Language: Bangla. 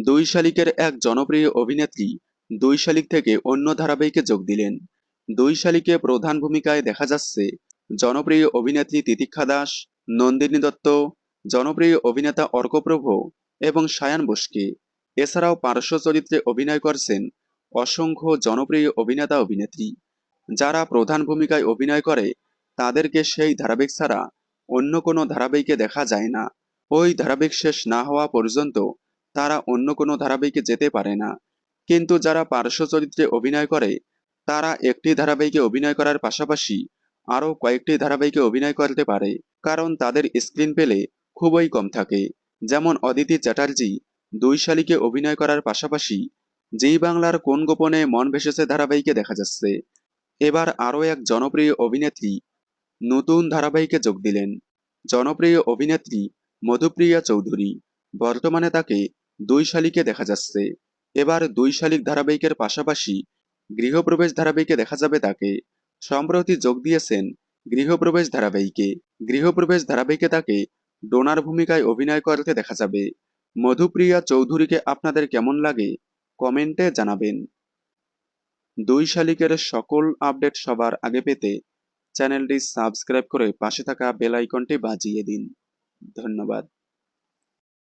দুই শালিকের এক জনপ্রিয় অভিনেত্রী দুই শালিক থেকে অন্য ধারাবাহিকে যোগ দিলেন। দুই শালিকে প্রধান ভূমিকায় দেখা যাচ্ছে জনপ্রিয় অভিনেত্রী তিতিক্ষা দাস, নন্দিনী দত্ত, জনপ্রিয় অভিনেতা অর্কপ্রভ এবং সায়ান বোসকে। এছাড়াও পার্শ্ব চরিত্রে অভিনয় করছেন অসংখ্য জনপ্রিয় অভিনেতা অভিনেত্রী। যারা প্রধান ভূমিকায় অভিনয় করে, তাদেরকে সেই ধারাবাহিক ছাড়া অন্য কোনো ধারাবাহিকে দেখা যায় না। ওই ধারাবাহিক শেষ না হওয়া পর্যন্ত তারা অন্য কোনো ধারাবাহিকে যেতে পারে না। কিন্তু যারা পার্শ্ব চরিত্রে অভিনয় করে, তারা একটি ধারাবাহিকে অভিনয় করার পাশাপাশি আরও কয়েকটি ধারাবাহিকে অভিনয় করতে পারে, কারণ তাদের স্ক্রিন পেলে খুবই কম থাকে। যেমন অদিতি চ্যাটার্জি দুই শালিকে অভিনয় করার পাশাপাশি যেই বাংলার কোন গোপনে মন ভেসেছে ধারাবাহিকে দেখা যাচ্ছে। এবার আরও এক জনপ্রিয় অভিনেত্রী নতুন ধারাবাহিকে যোগ দিলেন। জনপ্রিয় অভিনেত্রী মধুপ্রিয়া চৌধুরী, বর্তমানে তাকে দুই শালিকে দেখা যাচ্ছে। এবার দুই শালিক ধারাবাহিকের পাশাপাশি গৃহপ্রবেশ ধারাবাহিকে দেখা যাবে তাকে। সম্প্রতি যোগ দিয়েছেন গৃহপ্রবেশ ধারাবাহিকে। গৃহপ্রবেশ ধারাবাহিকে তাকে ডোনার ভূমিকায় অভিনয় করতে দেখা যাবে। মধুপ্রিয়া চৌধুরীকে আপনাদের কেমন লাগে কমেন্টে জানাবেন। দুই শালিকের সকল আপডেট সবার আগে পেতে চ্যানেলটি সাবস্ক্রাইব করে পাশে থাকা বেল আইকনটি বাজিয়ে দিন। ধন্যবাদ।